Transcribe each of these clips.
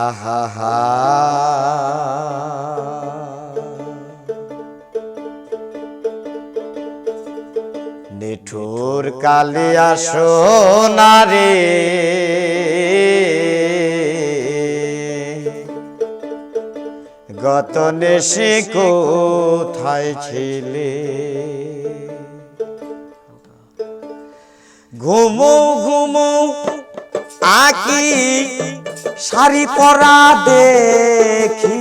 আহা হা নিঠুর কালিয়া সোনারে গত নেশে কোথায় ছিলে? ঘুমো ঘুমো আকি শাড়ি পরা দেখি।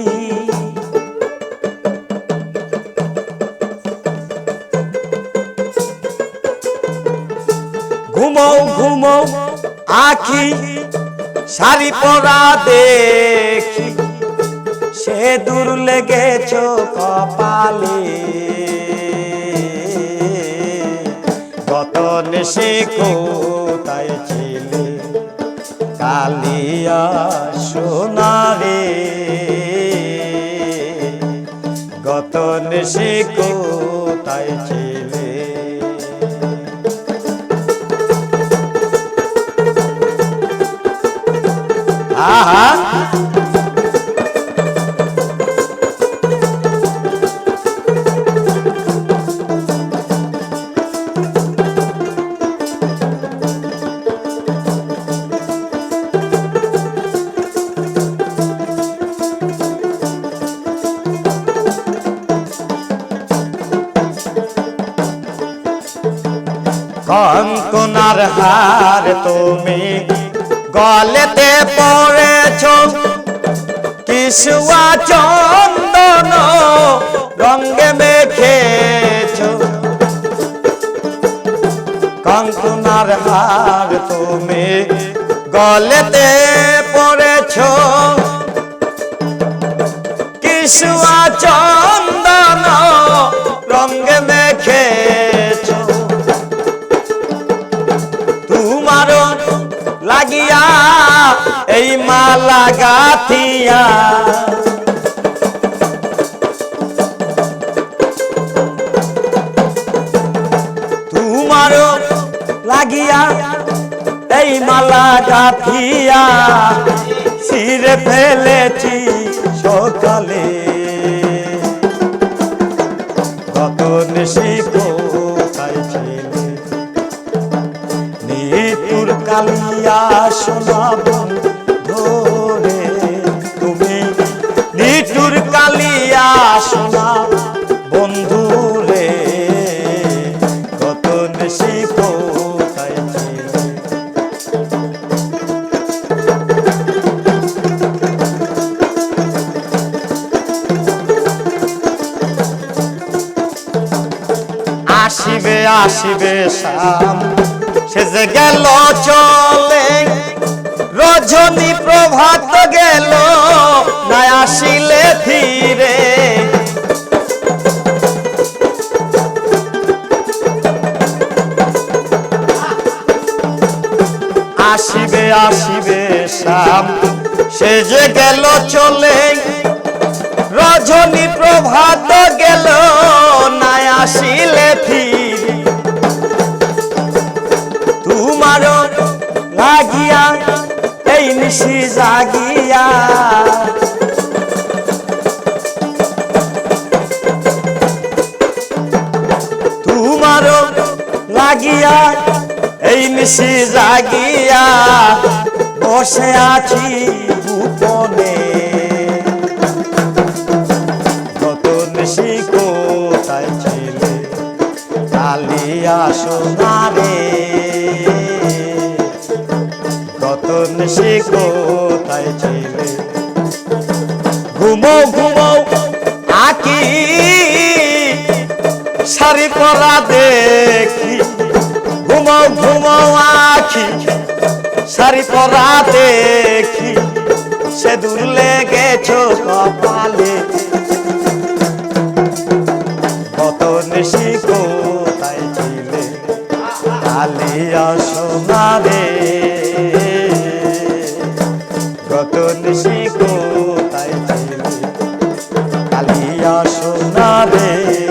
ঘুমো ঘুমো আখি, শাড়ি পরা দেখি। সে দূর লেগেছ কপালে। কত নেশে কোথায় ছিলে কালিয়া সোনারে। গত নেশে কোথায় ছিলে? আহা! কঙ্কনার হার তুমি গলেতে পড়েছ। কিসুয়া চন্দন রঙ্গে মেখেছ। কঙ্কনার হার তুমি গলেতে পড়েছ। কিসুয়া চন্দন লাগিয়া, এই মালা গাথিয়া। তোমার লাগিয়া এই মালা গাথিয়া সিরে ফেলেছি সকালে। কত নিশি নিতুর কালিয়া শোনাব ধরে তুমি নিতুর কালিয়া শোনা বন্ধু রে কত ছিলে? আসিবে আসিবে শাম সে যে গেল, চলে। রজনী প্রভাত গেল না আসিলে ফিরে। আসিবে আসিবে শাম সে যে গেল, চলে। রজনী প্রভাত গেল না আসিলে ফিরে। নিশি জাগিয়া। তোমার লাগিয়া এই নিশি জাগিয়া বসে আছি গোপনে। কত নিশি কোথায় ছিলে? কালিয়া সোনারে রতন সে কোথায় ছিলে। ঘুমো ঘুমো, আকি সারি পরা দেখি। ঘুমো ঘুমো, আকি সারি পরা দেখি। সে দূর লেগেছো কপালে। রতন সে কোথায় ছিলে কালিয়া সোনারে সে কোথায় কালিয়া সোনা রে।